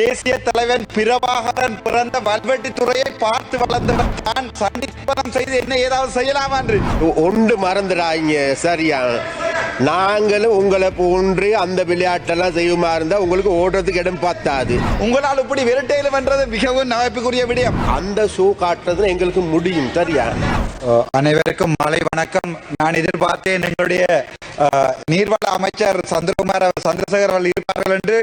தேசிய தலைவன் பிரபாகரன் பிறந்த வல்வெட்டித்துறையை பார்த்து வளர்ந்தவன் தான். சண்டிப்பனம் செய்து என்ன ஏதாவது செய்யலாமா என்று ஒன்று மறந்துடாங்க சரியா? நாங்களும் உங்களை போன்று அந்த விளையாட்டெல்லாம் செய்யுமா இருந்தா உங்களுக்கு ஓடுறதுக்கு இடம் பத்தாது. உங்களால் இப்படி விரட்டையில் வென்றது மிகவும் நகைப்புக்குரிய விடயம். அந்த ஷோ காட்டுறது எங்களுக்கு முடியும் சரியா? அனைவருக்கும் மாலை வணக்கம். நான் எதிர்பார்த்தேன் எங்களுடைய நீர்வள அமைச்சர் சந்திரகுமார் சந்திரசேகர் அவர்கள் இருப்பார்கள் என்று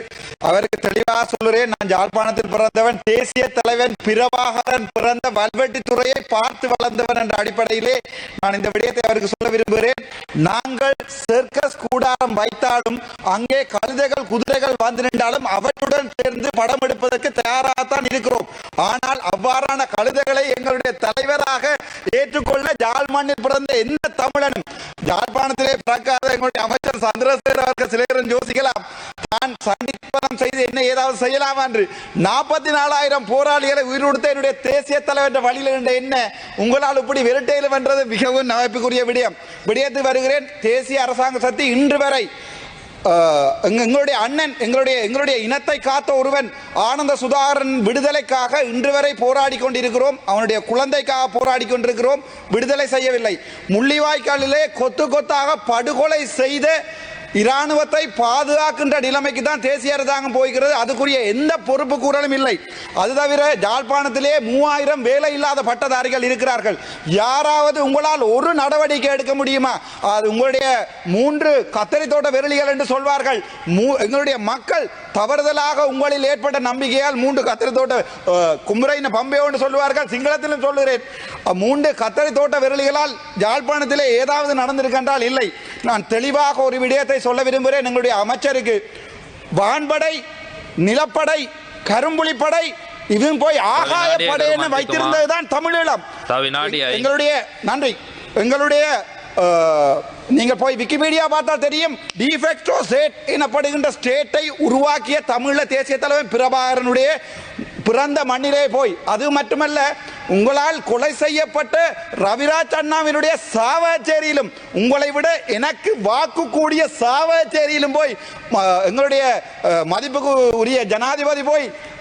அவருக்கு தெளிவாக சொல்லுறேன். நான் யாழ்ப்பாணத்தில் பிறந்தவன் தேசிய தலைவன் பிரபாகரன் பிறந்த வல்வெட்டித்துறையை பார்த்து வளர்ந்தவன் என்ற அடிப்படையிலே நான் இந்த விடயத்தை அவருக்கு சொல்ல விரும்புகிறேன். நாங்கள் சர்க்கஸ் கூடாரம் வைத்தாலும் அங்கே கழுதைகள் குதிரைகள் வந்து நின்றாலும் அவற்றுடன் சேர்ந்து படம் எடுப்பதற்கு தயாராகத்தான் இருக்கிறோம். ஆனால் அவ்வாறான கழுதைகளை எங்களுடைய தலைவராக ஏற்றுக்கொள்ள யாழ் மண்ணில் பிறந்த எந்த தமிழனும் யாழ்ப்பாணத்திலே பிறக்காத எங்களுடைய அமைச்சர் சந்திரசேகர் அவர்கள் சிலரும் யோசிக்கலாம் தான் சண்டிப்பனம் செய்து என்ன ஏதாவது செய்யலாம் என்று நாற்பத்தி நாலாயிரம் போராளிகளை உயிரோடுத்த என்னுடைய தேசிய தலைவர் என்ற வழியில் இருந்த என்ன உங்களால் இப்படி விரட்டையிலும் என்றது மிகவும் நகைப்புக்குரிய விடயம். விடயத்தில் வருகிறேன். தேசிய அரசாங்க சக்தி இன்று வரை எங்களுடைய அண்ணன் எங்களுடைய எங்களுடைய இனத்தை காத்த ஒருவன் ஆனந்த சுதாகரன் விடுதலைக்காக இன்று வரை போராடி கொண்டிருக்கிறோம். அவனுடைய குழந்தைக்காக போராடி கொண்டிருக்கிறோம். விடுதலை செய்யவில்லை. முள்ளிவாய்க்காலிலே கொத்து கொத்தாக படுகொலை செய்த இராணுவத்தை பாதுகாக்கின்ற நிலைமைக்கு தான் தேசிய அரசாங்கம் போகிறது அதுக்குரிய எந்த பொறுப்பு கூறலும் இல்லை. அது தவிர ஜாழ்ப்பாணத்திலே மூவாயிரம் வேலை இல்லாத பட்டதாரிகள் இருக்கிறார்கள். யாராவது உங்களால் ஒரு நடவடிக்கை எடுக்க முடியுமா? அது உங்களுடைய மூன்று கத்தரி தோட்ட விரலிகள் என்று சொல்வார்கள். மூ- எங்களுடைய மக்கள் தவறுதலாக உங்களில் ஏற்பட்ட நம்பிக்கையால் மூன்று கத்தரி தோட்ட கும்பரைன பம்பே என்று சொல்லுவார்கள் சிங்களத்திலும் சொல்லுகிறேன் மூன்று கத்தரி தோட்ட விரலிகளால் யாழ்ப்பாணத்திலே ஏதாவது நடந்திருக்கின்றால் இல்லை நான் தெளிவாக ஒரு விடயத்தை சொல்ல விரும்புகிறேன் எங்களுடைய அமைச்சருக்கு வான்படை நிலப்படை கரும்புலிப்படை இதுவும் போய் ஆகாய வினாடியை படை என கருமாந்திக்குமா? வைத்திருந்ததுதான் தமிழீழம். எங்களுடைய நன்றி எங்களுடைய நீங்கள் போய் விக்கிபீடியா பார்த்தால் தெரியும். டிஃபெக்டோ ஸ்டேட் எனப்படுகின்ற ஸ்டேட்டை உருவாக்கிய தமிழ தேசிய தலைவர் பிரபாகரனுடைய பிறந்த மண்ணிலே போய். அது மட்டுமல்ல உங்களால் கொலை செய்யப்பட்ட ரவிராஜ் அண்ணாவினுடைய சாவச்சேரியிலும் உங்களை விட எனக்கு வாக்கு கூடிய சாவச்சேரியிலும் போய் எங்களுடைய மதிப்புக்கு உரிய ஜனாதிபதி போய்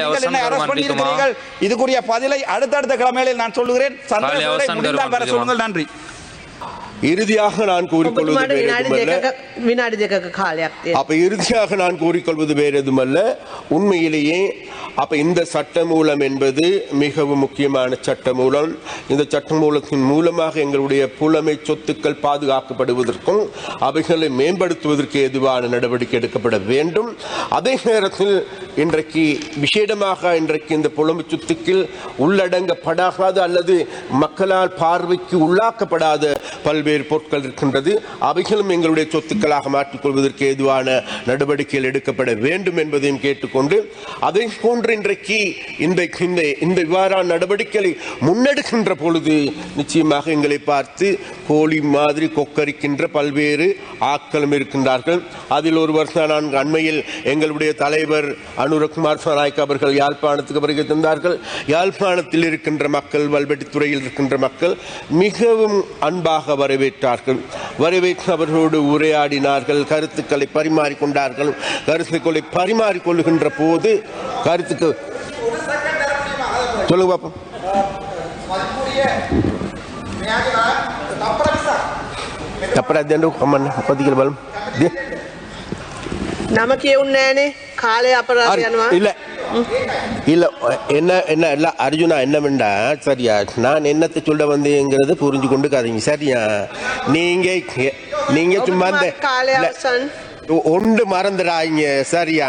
காலை அவசரம்? பண்ணியிருக்கிறீர்கள் இதுக்குரிய பதிலை அடுத்தடுத்த கிழமைகளில் நான் சொல்லுகிறேன் முடிந்தால் வர? சொல்லுங்கள் நன்றி இறுதியாக நான் கூறிக்கொள்வது வினாடி காலයක් அப்ப இறுதியாக நான் கூறிக்கொள்வது வேறு எதுவுமல்ல உண்மையிலேயே அப்ப இந்த சட்ட மூலம் என்பது மிகவும் முக்கியமான சட்ட மூலம் இந்த சட்ட மூலத்தின் மூலமாக எங்களுடைய புலமை சொத்துக்கள் பாதுகாக்கப்படுவதற்கும் அவைகளை மேம்படுத்துவதற்கு எதுவான நடவடிக்கை எடுக்கப்பட வேண்டும். அதே நேரத்தில் இன்றைக்கு விசேடமாக இன்றைக்கு இந்த புலமை சொத்துக்கள் உள்ளடங்கப்படாத அல்லது மக்களால் பார்வைக்கு உள்ளாக்கப்படாத பல்வேறு பொருட்கள் இருக்கின்றது அவைகளும் எங்களுடைய சொத்துக்களாக மாற்றிக்கொள்வதற்கு ஏதுவான நடவடிக்கைகள் எடுக்கப்பட வேண்டும் என்பதையும் கேட்டுக்கொண்டு அதை போன்று இன்றைக்கு இந்த இந்த இந்த இவ்வாறான நடவடிக்கைகளை முன்னெடுக்கின்ற பொழுது நிச்சயமாக எங்களை பார்த்து கோழி மாதிரி கொக்கரிக்கின்ற பல்வேறு ஆக்களும் இருக்கின்றார்கள். அதில் ஒருவர் தான் நான்கு அண்மையில் எங்களுடைய தலைவர் அனுரகுமார் நாயக் அவர்கள் யாழ்ப்பாணத்துக்கு வருகை தந்தார்கள். யாழ்ப்பாணத்தில் இருக்கின்ற மக்கள் வல்வெட்டித்துறையில் இருக்கின்ற மக்கள் மிகவும் அன்பாக வரவேற்றார்கள் வரவேற்று அவர்களோடு உரையாடினார்கள் கருத்துக்களை பரிமாறிக்கொண்டார்கள் கருத்துக்களை பரிமாறிக்கொள்கின்ற போது கருத்துக்கு சொல்லுங்க பாப்போம் தப்பரா தேண்டு கம்மன் பதிகள் பலம் தே නම කියවුන්නේ නෑනේ කාලය අපරාධ යනවා. இல்லை என்ன என்ன இல்லை அர்ஜுனா என்னவெண்டா சரியா நான் என்னத்தை சொல்ல வந்தேங்கிறது புரிஞ்சு கொண்டுக்காதீங்க சரியா? நீங்கள் நீங்கள் சும்மா இந்த ஒன்று மறந்துடாங்க சரியா?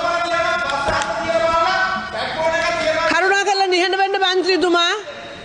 Alexandre Dumas.